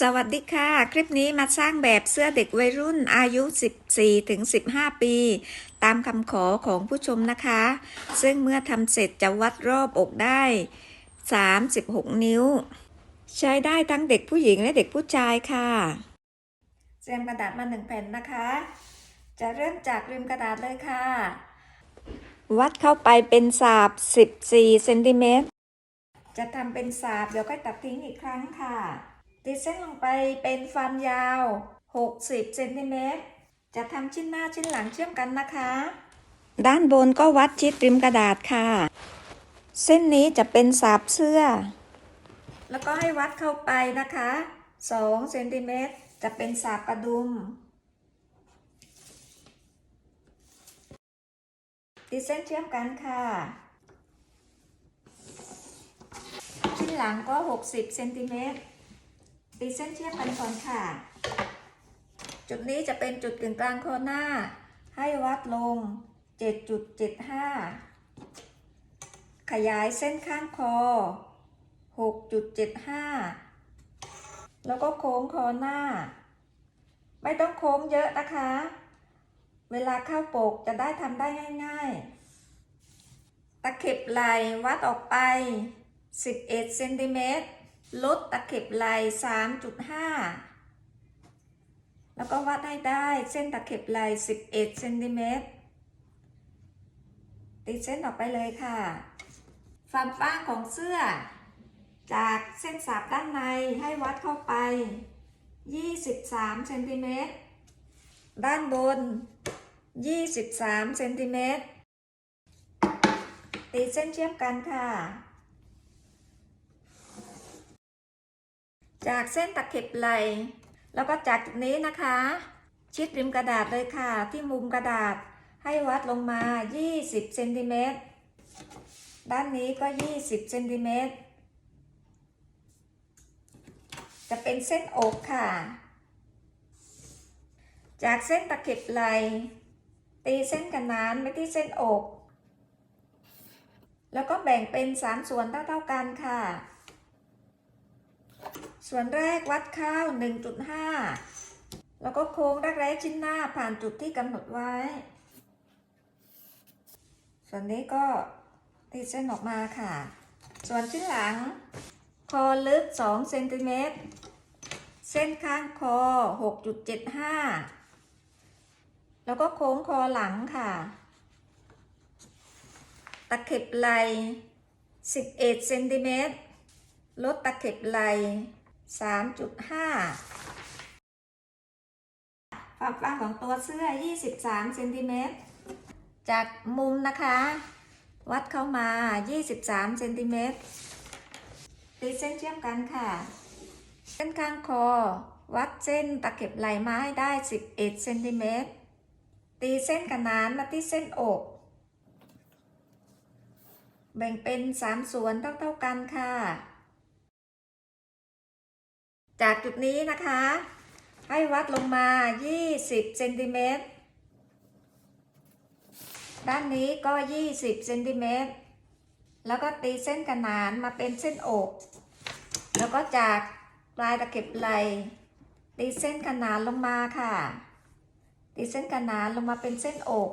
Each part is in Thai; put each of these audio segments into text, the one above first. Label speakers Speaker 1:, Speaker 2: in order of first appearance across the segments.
Speaker 1: สวัสดีค่ะ คลิปนี้มาสร้างแบบเสื้อเด็กวัยรุ่นอายุ 14 ถึง 15 ปี ตามคำขอของผู้ชมนะคะ ซึ่งเมื่อทำเสร็จจะวัดรอบอกได้ 36 นิ้ว ใช้ได้ทั้งเด็กผู้หญิงและเด็กผู้ชายค่ะเตรียมกระดาษมาหนึ่งแผ่นนะคะ จะเริ่มจากริมกระดาษเลยค่ะ วัดเข้าไปเป็นสาบ 14 เซนติเมตร จะทำเป็นสาบเดี๋ยวค่อยตัดทิ้งอีกครั้งค่ะ ตีเส้นลงไปเป็นฟันยาว 60เซนติเมตรจะทำชิ้นหน้าชิ้นหลังเชื่อมกันนะคะ ด้านบนก็วัดชิดริมกระดาษค่ะ เส้นนี้จะเป็นสาบเสื้อ แล้วก็ให้วัดเข้าไปนะคะ2เซนติเมตรจะเป็นสาบกระดุมตีเส้นเชื่อมกันค่ะ ชิ้นหลังก็ 60เซนติเมตร ตีเส้นเชื่อมกันก่อนค่ะ จุดนี้จะเป็นจุดกึ่งกลางโคนหน้า ให้วัดลง 7.75 ขยายเส้นข้างคอ 6.75 แล้วก็โค้งคอหน้า ไม่ต้องโค้งเยอะนะคะ เวลาเข้าปกจะได้ทำได้ง่ายๆ ตะเข็บไหลวัดออกไป 11เซนติเมตร ลดตะเข็บไหล่3.5 แล้วก็วัดให้ได้เส้นตะเข็บไหล่11เซนติเมตรติดเส้นออกไปเลยค่ะความกว้างของเสื้อ จากเส้นสาบด้านในให้วัดเข้าไป 23เซนติเมตรด้านบน 23เซนติเมตรตีเส้นเชื่อมกันค่ะ จากเส้นตะเข็บไหลแล้วก็จากจุดนี้นะคะ ชิดริมกระดาษเลยค่ะ ที่มุมกระดาษให้วัดลงมา 20เซนติเมตรด้านนี้ก็ 20เซนติเมตรจะเป็นเส้นอกค่ะ จากเส้นตะเข็บไหลตีเส้นกันนานไปที่เส้นอก แล้วก็แบ่งเป็น 3 ส่วนเท่าๆกันค่ะ ส่วนแรกวัดข้าว 1.5 แล้วก็โค้งรักแร้ชิ้นหน้าผ่านจุดที่กำหนดไว้ ส่วนนี้ก็ตีเส้นออกมาค่ะ ส่วนชิ้นหลัง คอลึก2เซนติเมตร เส้นข้างคอ 6.75 แล้วก็โค้งคอหลังค่ะ ตะเข็บไหล11เซนติเมตรลดตะเข็บไหล 3.5ความกว้างของตัวเสื้อ 23เซนติเมตรจากมุมนะคะ วัดเข้ามา 23เซนติเมตรตีเส้นเชื่อมกันค่ะ เส้นข้างคอ วัดเส้นตะเข็บไหลมาให้ได้ 11เซนติเมตรตีเส้นขนานมาที่เส้นอก แบ่งเป็น 3 ส่วนเท่าๆกันค่ะ จากจุดนี้นะคะ ให้วัดลงมา 20เซนติเมตรด้านนี้ก็ 20เซนติเมตรแล้วก็ตีเส้นขนานมาเป็นเส้นอก แล้วก็จากปลายตะเข็บไหลตีเส้นขนานลงมาค่ะ ตีเส้นขนานลงมาเป็นเส้นอก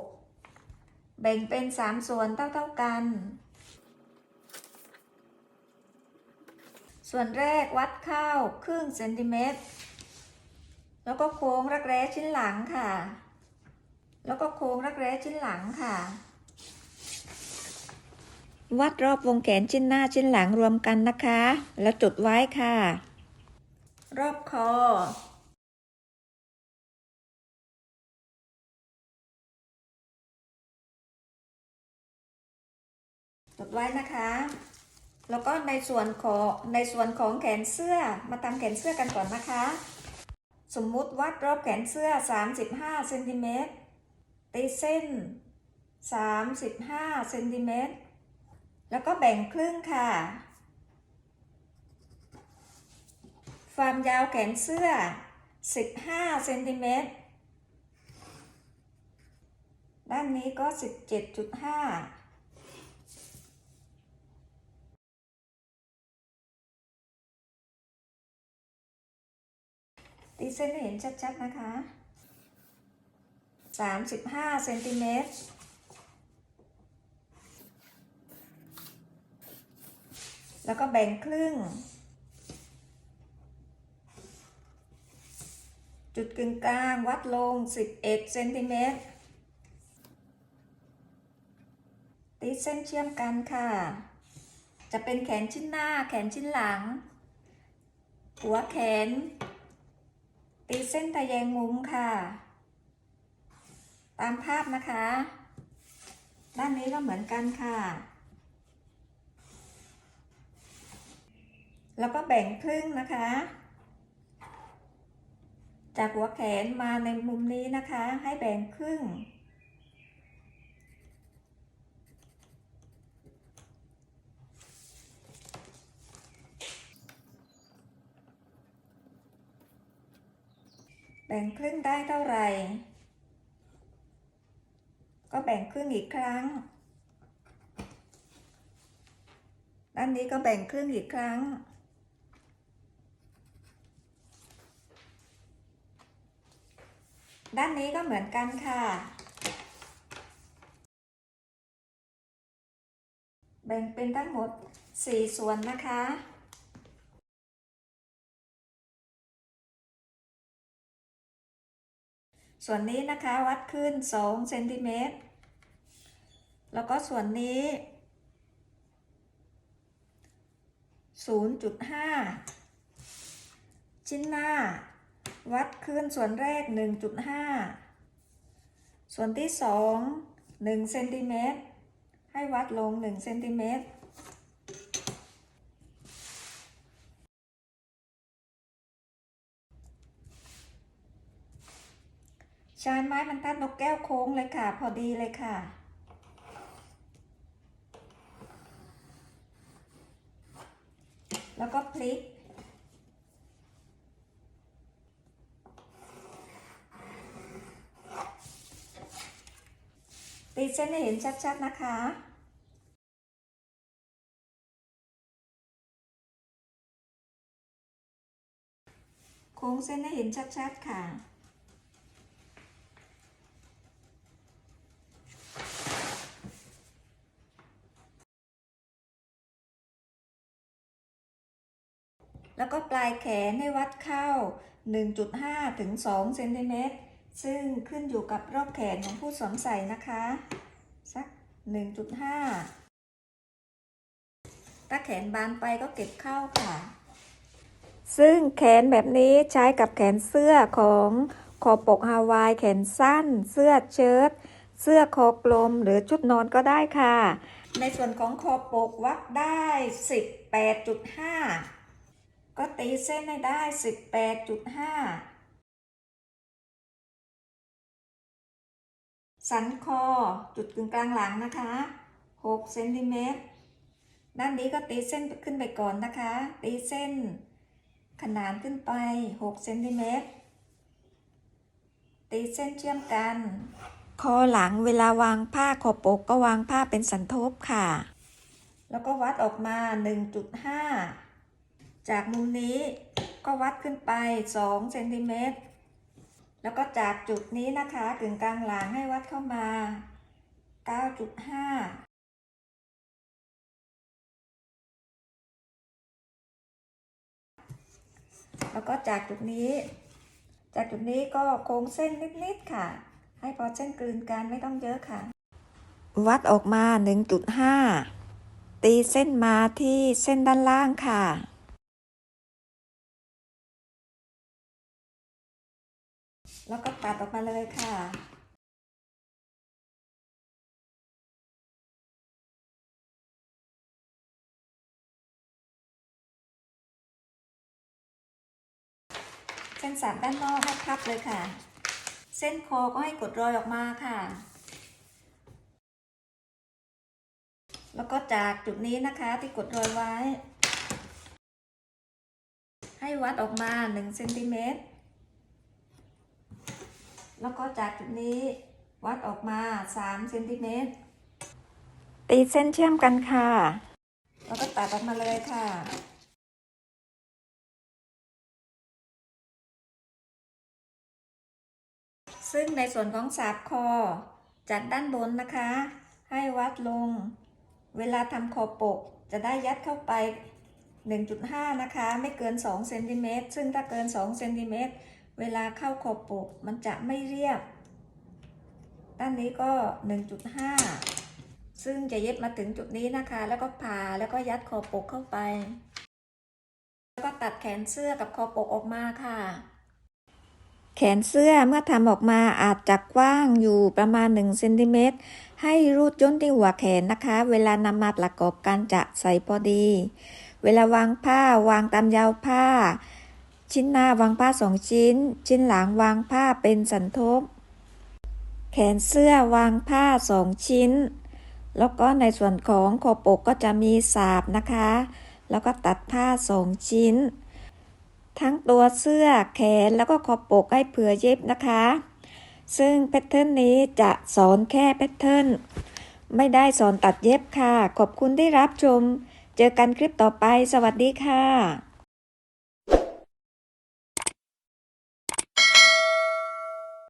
Speaker 1: แบ่งเป็น 3 ส่วนเท่าๆกัน ส่วนแรกวัดเข้าครึ่งเซนติเมตร แล้วก็โค้งรักแร้ชิ้นหลังค่ะ แล้วก็โค้งรักแร้ชิ้นหลังค่ะ วัดรอบวงแขนชิ้นหน้าชิ้นหลังรวมกันนะคะ แล้วจุดไว้ค่ะ รอบคอจุดไว้นะคะ แล้วก็ในส่วนของในส่วนของแขนเสื้อมาทำแขนเสื้อกันก่อนนะคะ สมมุติวัดรอบแขนเสื้อ 35เซนติเมตรตีเส้น 35เซนติเมตรแล้วก็แบ่งครึ่งค่ะ ความยาวแขนเสื้อ 15เซนติเมตรด้านนี้ก็ 17.5 ตีเส้นให้เห็นชัดๆนะคะ35เซนติเมตรแล้วก็แบ่งครึ่ง จุดกึ่งกลางวัดลง 11เซนติเมตรตีเส้นเชื่อมกันค่ะ จะเป็นแขนชิ้นหน้าแขนชิ้นหลัง หัวแขน ตีเส้นทะแยงมุมค่ะ ตามภาพนะคะ ด้านนี้ก็เหมือนกันค่ะ แล้วก็แบ่งครึ่งนะคะ จากหัวแขนมาในมุมนี้นะคะ ให้แบ่งครึ่ง บ่งครึ่งได้เท่าไหร่ ก็แบ่งครึ่งอีกครั้ง ด้านนี้ก็แบ่งครึ่งอีกครั้ง ด้านนี้ก็เหมือนกันค่ะ แบ่งเป็นทั้งหมด 4 ส่วนนะคะ ส่วนนี้นะคะวัดขึ้น2เซนติเมตร แล้วก็ส่วนนี้ 0.5 ชิ้นหน้า วัดขึ้นส่วนแรก 1.5 ส่วนที่ 2 1เซนติเมตรให้วัดลง1เซนติเมตร ใช้ไม้บรรทัดนกแก้วโค้งเลยค่ะ พอดีเลยค่ะ แล้วก็พลิก ตีเส้นให้เห็นชัดๆนะคะโค้งเส้นให้เห็นชัดๆค่ะ แล้วก็ปลายแขนให้วัดเข้า 1.5 ถึง 2 เซนติเมตร ซึ่งขึ้นอยู่กับรอบแขนของผู้สวมใส่นะคะ สัก 1.5 ถ้าแขนบานไปก็เก็บเข้าค่ะ ซึ่งแขนแบบนี้ใช้กับแขนเสื้อของคอปกฮาวาย แขนสั้น เสื้อเชิ้ต เสื้อคอกลมหรือชุดนอนก็ได้ค่ะ ในส่วนของคอปกวัดได้ 18.5 ก็ตีเส้นให้ได้ 18.5 สันคอจุดกึ่งกลางหลังนะคะ 6 เซนติเมตร ด้านนี้ก็ตีเส้นขึ้นไปก่อนนะคะ ตีเส้น ขนานขึ้นไป 6 เซนติเมตร ตีเส้นเชื่อมกัน คอหลังเวลาวางผ้าคอปกก็วางผ้าเป็นสันทบค่ะ แล้วก็วัดออกมา 1.5 จากมุมนี้ก็วัดขึ้นไป2เซนติเมตรแล้วก็จากจุดนี้นะคะกึ่งกลางหลังให้วัดเข้ามา 9.5แล้วก็จากจุดนี้ จากจุดนี้ก็โค้งเส้นนิดๆค่ะ ให้พอเส้นกลืนกันไม่ต้องเยอะค่ะ วัดออกมา 1.5 ตีเส้นมาที่เส้นด้านล่างค่ะ แล้วก็ตัดออกมาเลยค่ะเส้นสามด้านนอกให้พับเลยค่ะ เส้นคอก็ให้กดรอยออกมาค่ะ แล้วก็จากจุดนี้นะคะที่กดรอยไว้ ให้วัดออกมา1เซนติเมตร แล้วก็จากจุดนี้วัดออกมา3เซนติเมตรตีเส้นเชื่อมกันค่ะ แล้วก็ตัดออกมาเลยค่ะซึ่งในส่วนของสาบคอจากด้านบนนะคะ ให้วัดลง เวลาทำคอปก จะได้ยัดเข้าไป 1.5 นะคะ ไม่เกิน 2 เซนติเมตรซึ่งถ้าเกิน 2 เซนติเมตร เวลาเข้าคอบปกมันจะไม่เรียบ ด้านนี้ก็ 1.5 ซึ่งจะเย็บมาถึงจุดนี้นะคะ แล้วก็ผ่าแล้วก็ยัดคอบปกเข้าไป แล้วก็ตัดแขนเสื้อกับคอบปกออกมาค่ะ แขนเสื้อเมื่อทำออกมาอาจจะกว้างอยู่ประมาณ1เซนติเมตรให้รูดย่นที่หัวแขนนะคะ เวลานำมาประกอบกันจะใส่พอดี เวลาวางผ้าวางตามยาวผ้า ชิ้นหน้าวางผ้าสองชิ้น ชิ้นหลังวางผ้าเป็นสันทบ แขนเสื้อวางผ้าสองชิ้น แล้วก็ในส่วนของคอปกก็จะมีสาบนะคะ แล้วก็ตัดผ้าสองชิ้น ทั้งตัวเสื้อแขนแล้วก็คอปกให้เผื่อเย็บนะคะ ซึ่งแพทเทิร์นนี้จะสอนแค่แพทเทิร์นไม่ได้สอนตัดเย็บค่ะ ขอบคุณที่รับชม เจอกันคลิปต่อไป สวัสดีค่ะ